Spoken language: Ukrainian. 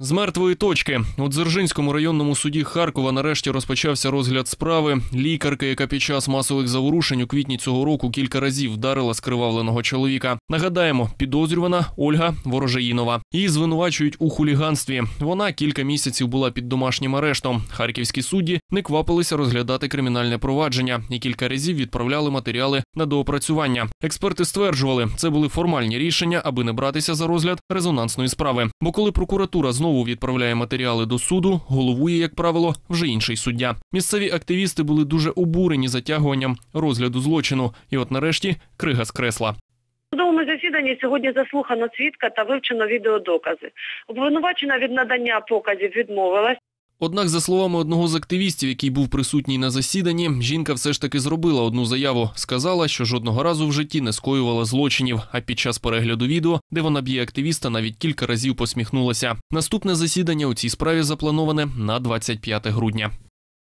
З мертвої точки у Дзержинському районному суді Харкова нарешті розпочався розгляд справи. Лікарка, яка під час масових заворушень у квітні цього року кілька разів вдарила скривавленого чоловіка. Нагадаємо, підозрювана Ольга Ворожеїнова. Її звинувачують у хуліганстві. Вона кілька місяців була під домашнім арештом. Харківські судді не квапилися розглядати кримінальне провадження і кілька разів відправляли матеріали на доопрацювання. Експерти стверджували, це були формальні рішення, аби не братися за розгляд резонансної справи. Бо коли прокуратура знову відправляє матеріали до суду, головує, як правило, вже інший суддя. Місцеві активісти були дуже обурені затягуванням розгляду злочину, і от нарешті крига з кресла. Судовому засіданні сьогодні заслухано свідка та вивчено відеодокази. Обвинувачена від надання показів відмовилась. Однак, за словами одного з активістів, який був присутній на засіданні, жінка все ж таки зробила одну заяву. Сказала, що жодного разу в житті не скоювала злочинів. А під час перегляду відео, де вона б'є активіста, навіть кілька разів посміхнулася. Наступне засідання у цій справі заплановане на 25 грудня.